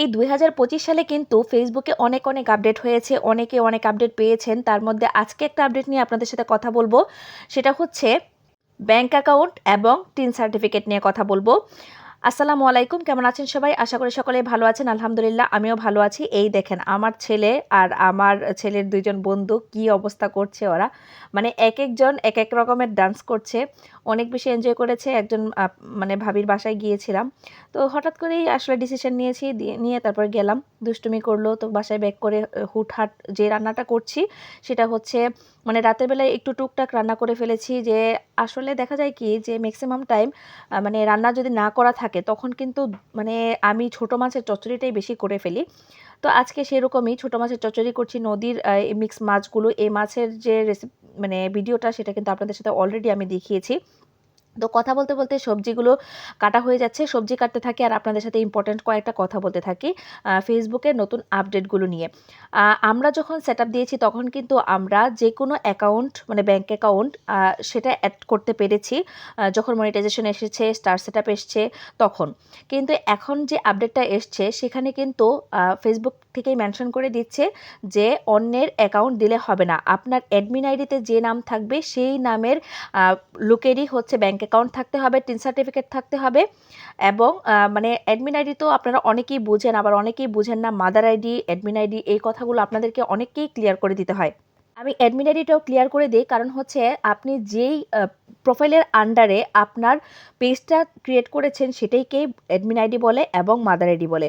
এই দু হাজার পঁচিশ সালে কিন্তু ফেসবুকে অনেক অনেক আপডেট হয়েছে, অনেকে অনেক আপডেট পেয়েছেন। তার মধ্যে আজকে একটা আপডেট নিয়ে আপনাদের সাথে কথা বলব। সেটা হচ্ছে ব্যাঙ্ক অ্যাকাউন্ট এবং টিন সার্টিফিকেট নিয়ে কথা বলব। আসসালামু আলাইকুম, কেমন আছেন সবাই? আশা করি সকলে ভালো আছেন, আলহামদুলিল্লাহ, আমিও ভালো আছি। এই দেখেন, আমার ছেলে আর আমার ছেলের দুইজন বন্ধু কি অবস্থা করছে ওরা। মানে এক একজন এক এক রকমের ডান্স করছে, অনেক বেশি এনজয় করেছে। একজন মানে ভাবির বাসায় গিয়েছিলাম। তো হঠাৎ করেই আসলে ডিসিশন নিয়েছি নিয়ে তারপর গেলাম। দুষ্টুমি করল, তো বাসায় ব্যাক করে হুটহাট যে রান্নাটা করছি, সেটা হচ্ছে মানে রাতের বেলায় একটু টুকটাক রান্না করে ফেলেছি যে, আসলে দেখা যায় কি যে ম্যাক্সিমাম টাইম মানে রান্না যদি না করা থাকে তখন কিন্তু মানে আমি ছোট মাছের চচ্চড়িটাই বেশি করে ফেলি। তো আজকে সেরকমই ছোট মাছের চচ্চড়ি করছি, নদীর মিক্স মাছগুলো, এই মাছের যে রেসিপি মানে ভিডিওটা সেটা কিন্তু আপনাদের সাথে অলরেডি আমি দেখিয়েছি। তো কথা বলতে বলতে সবজিগুলো কাটা হয়ে যাচ্ছে। সবজি কাটতে থাকি আর আপনাদের সাথে ইম্পর্ট্যান্ট কয়েকটা কথা বলতে থাকি ফেসবুকের নতুন আপডেটগুলো নিয়ে। আমরা যখন সেট দিয়েছি তখন কিন্তু আমরা যে কোনো অ্যাকাউন্ট মানে ব্যাঙ্ক অ্যাকাউন্ট সেটা অ্যাড করতে পেরেছি যখন মনিটাইজেশন এসেছে স্টার সেট এসছে তখন। কিন্তু এখন যে আপডেটটা এসছে সেখানে কিন্তু ফেসবুক থেকেই মেনশন করে দিচ্ছে যে অন্যের অ্যাকাউন্ট দিলে হবে না। আপনার অ্যাডমিন আইডিতে যে নাম থাকবে সেই নামের লোকেরই হচ্ছে ব্যাংক অ্যাকাউন্ট থাকতে হবে টিন সার্টিফিকেট থাকতে হবে এবং মানে অ্যাডমিন আইডি তো আপনারা অনেকেই বুঝেন, আবার অনেকেই বুঝেন না মাদার আইডি অ্যাডমিন আইডি এই কথাগুলো আপনাদেরকে অনেককেই ক্লিয়ার করে দিতে হয়। আমি অ্যাডমিন আইডিটাও ক্লিয়ার করে দিই, কারণ হচ্ছে আপনি যেই প্রোফাইলের আন্ডারে আপনার পেজটা ক্রিয়েট করেছেন সেটাইকেই অ্যাডমিন আইডি বলে এবং মাদার আইডি বলে।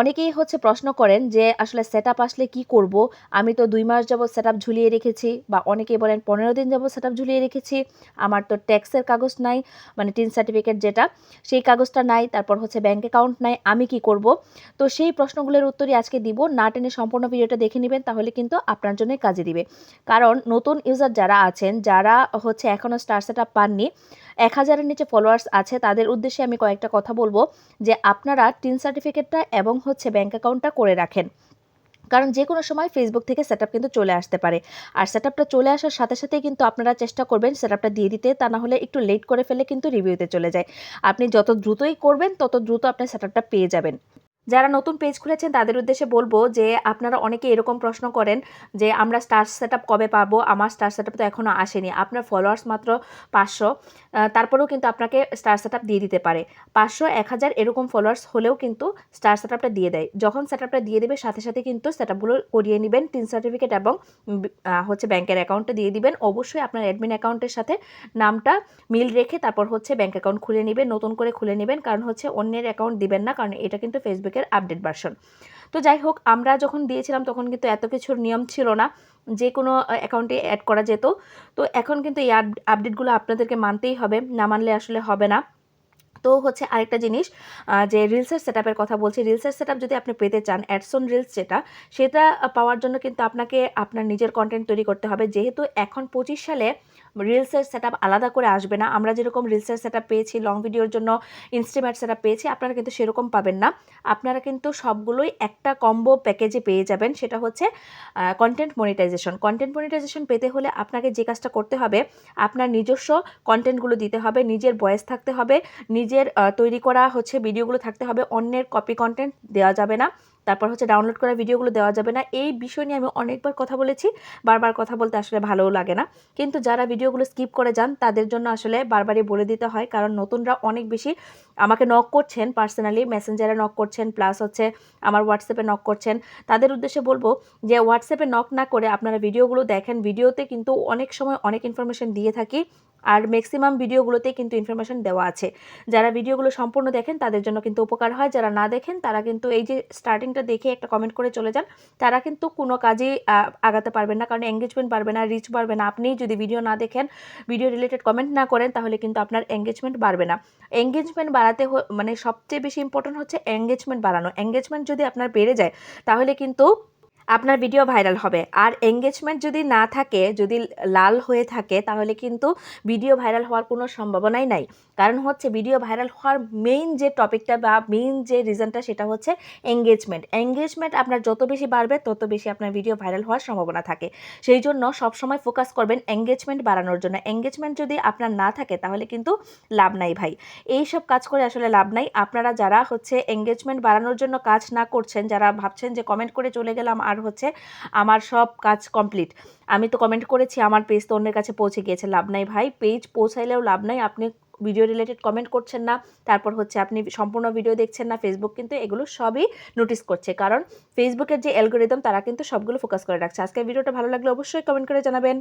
অনেকেই হচ্ছে প্রশ্ন করেন যে, আসলে সেট আসলে কি করব? আমি তো দুই মাস যাবত সেট আপ ঝুলিয়ে রেখেছি বা অনেকেই বলেন পনেরো দিন যাবত সেট ঝুলিয়ে রেখেছি, আমার তো ট্যাক্সের কাগজ নাই মানে টিন সার্টিফিকেট যেটা, সেই কাগজটা নাই, তারপর হচ্ছে ব্যাংক অ্যাকাউন্ট নাই, আমি কি করব? তো সেই প্রশ্নগুলোর উত্তরই আজকে দিব, না টেনে সম্পূর্ণ ভিডিওটা দেখে নেবেন, তাহলে কিন্তু আপনার জন্যই কাজে দিবে। কারণ নতুন ইউজার যারা আছেন, যারা হচ্ছে এখনও স্টার সেট পাননি। এক হাজারের নিচে ফলোয়ার্স আছে। তাদের উদ্দেশ্যে আমি কয়েকটা কথা বলব যে আপনারা টিন সার্টিফিকেটটা এবং হচ্ছে ব্যাংক অ্যাকাউন্টটা করে রাখেন। কারণ যে কোনো সময় ফেসবুক থেকে সেট কিন্তু চলে আসতে পারে। আর সেট চলে আসার সাথে সাথেই কিন্তু আপনারা চেষ্টা করবেন সেট দিয়ে দিতে। তা না হলে একটু লেট করে ফেলে কিন্তু রিভিউতে চলে যায়। আপনি যত দ্রুতই করবেন, তত দ্রুত আপনি সেট পেয়ে যাবেন। যারা নতুন পেজ খুলেছেন, তাদের উদ্দেশ্যে বলব যে, আপনারা অনেকে এরকম প্রশ্ন করেন যে, আমরা স্টার সেট কবে পাবো? আমার স্টার সেট তো এখনও আসেনি। আপনার ফলোয়ার্স মাত্র পাঁচশো তারপরেও কিন্তু আপনাকে স্টার সেট দিয়ে দিতে পারে। পাঁচশো, এক হাজার এরকম ফলোয়ার্স হলেও কিন্তু স্টার সেট দিয়ে দেয়। যখন সেট দিয়ে দেবে, সাথে সাথে কিন্তু সেট করিয়ে নেবেন। তিন সার্টিফিকেট এবং হচ্ছে ব্যাংকের অ্যাকাউন্টে দিয়ে দিবেন। অবশ্যই আপনার অ্যাডমিন অ্যাকাউন্টের সাথে নামটা মিল রেখে তারপর হচ্ছে ব্যাংক অ্যাকাউন্ট খুলে নেবেন, নতুন করে খুলে নেবেন। কারণ হচ্ছে অন্যের অ্যাকাউন্ট দিবেন না, কারণ এটা কিন্তু ফেসবুকের আপডেট ভার্সন তো যাই হোক, আমরা যখন দিয়েছিলাম তখন কিন্তু এত কিছুর নিয়ম ছিল না, যে কোনো অ্যাকাউন্টে অ্যাড করা যেত। তো এখন কিন্তু এই আপডেটগুলো আপনাদেরকে মানতেই হবে, না মানলে আসলে হবে না। তো হচ্ছে আরেকটা জিনিস যে রিলসের সেট কথা বলছি রিলসের সেট যদি আপনি পেতে চান অ্যাডসন রিলস যেটা, সেটা পাওয়ার জন্য কিন্তু আপনাকে আপনার নিজের কন্টেন্ট তৈরি করতে হবে। যেহেতু এখন পঁচিশ সালে রিলসের সেট আলাদা করে আসবে না। আমরা যেরকম রিলসের সেট পেয়েছি লং ভিডিওর জন্য ইনস্টিমেট সেট পেয়েছি, আপনারা কিন্তু সেরকম পাবেন না। আপনারা কিন্তু সবগুলোই একটা কম্বো প্যাকেজে পেয়ে যাবেন, সেটা হচ্ছে কন্টেন্ট মনিটাইজেশন কন্টেন্ট মনিটাইজেশন পেতে হলে আপনাকে যে কাজটা করতে হবে, আপনার নিজস্ব কন্টেন্টগুলো দিতে হবে, নিজের ভয়েস থাকতে হবে, নিজের তৈরি করা হচ্ছে ভিডিওগুলো থাকতে হবে, অন্যের কপি কন্টেন্ট দেওয়া যাবে না। তারপর হচ্ছে ডাউনলোড করা ভিডিওগুলো দেওয়া যাবে না। এই বিষয় নিয়ে আমি অনেকবার কথা বলেছি, বারবার কথা বলতে আসলে ভালোও লাগে না। কিন্তু যারা ভিডিওগুলো স্কিপ করে যান, তাদের জন্য আসলে বারবারই বলে দিতে হয়, কারণ নতুনরা অনেক বেশি আমাকে নক করছেন পার্সোনালি মেসেঞ্জারে নক করছেন প্লাস হচ্ছে আমার হোয়াটসঅ্যাপে নক করছেন। তাদের উদ্দেশ্যে বলব যে হোয়াটসঅ্যাপে নক না করে আপনারা ভিডিওগুলো দেখেন। ভিডিওতে কিন্তু অনেক সময় অনেক ইনফরমেশন দিয়ে থাকি। আর ম্যাক্সিমাম ভিডিওগুলোতে কিন্তু ইনফরমেশন দেওয়া আছে। যারা ভিডিওগুলো সম্পূর্ণ দেখেন, তাদের জন্য কিন্তু উপকার হয়। যারা না দেখেন, তারা কিন্তু এই যে স্টার্টিংটা দেখে একটা কমেন্ট করে চলে যান। তারা কিন্তু কোনো কাজেই আগাতে পারবেন না। কারণ এঙ্গেজমেন্ট বাড়বে না রিচ বাড়বে না। আপনি যদি ভিডিও না দেখেন ভিডিও রিলেটেড কমেন্ট না করেন, তাহলে কিন্তু আপনার এঙ্গেজমেন্ট বাড়বে না। এঙ্গেজমেন্ট বাড়াতে মানে সবচেয়ে বেশি ইম্পর্টেন্ট হচ্ছে এঙ্গেজমেন্ট বাড়ানো। এঙ্গেজমেন্ট যদি আপনার বেড়ে যায়, তাহলে কিন্তু আপনার ভিডিও ভাইরাল হবে। আর এঙ্গেজমেন্ট যদি না থাকে, যদি লাল হয়ে থাকে, তাহলে কিন্তু ভিডিও ভাইরাল হওয়ার কোনো সম্ভাবনাই নাই। কারণ হচ্ছে ভিডিও ভাইরাল হওয়ার মেইন যে টপিকটা বা মেইন যে রিজনটা সেটা হচ্ছে এঙ্গেজমেন্ট এঙ্গেজমেন্ট আপনার যত বেশি বাড়বে, তত বেশি আপনার ভিডিও ভাইরাল হওয়ার সম্ভাবনা থাকে। সেই জন্য সবসময় ফোকাস করবেন এঙ্গেজমেন্ট বাড়ানোর জন্য। এঙ্গেজমেন্ট যদি আপনার না থাকে, তাহলে কিন্তু লাভ নাই ভাই। এই সব কাজ করে আসলে লাভ নাই। আপনারা যারা হচ্ছে এঙ্গেজমেন্ট বাড়ানোর জন্য কাজ না করছেন, যারা ভাবছেন যে কমেন্ট করে চলে গেলাম আর হচ্ছে আমার সব কাজ কমপ্লিট আমি তো কমেন্ট করেছি, আমার পেজ তো অন্যের কাছে পৌঁছে গিয়েছে, লাভ নাই ভাই। পেজ পৌঁছাইলেও লাভ নাই, আপনি ভিডিও রিলেটেড কমেন্ট করছেন না। তারপর হচ্ছে আপনি সম্পূর্ণ ভিডিও দেখছেন না ফেসবুক কিন্তু এগুলো সবই নোটিস করছে। কারণ ফেসবুকের যে অ্যালগোরিদম তারা কিন্তু সবগুলো ফোকাস করে রাখছে। আজকের ভিডিওটা ভালো লাগলে অবশ্যই কমেন্ট করে জানাবেন।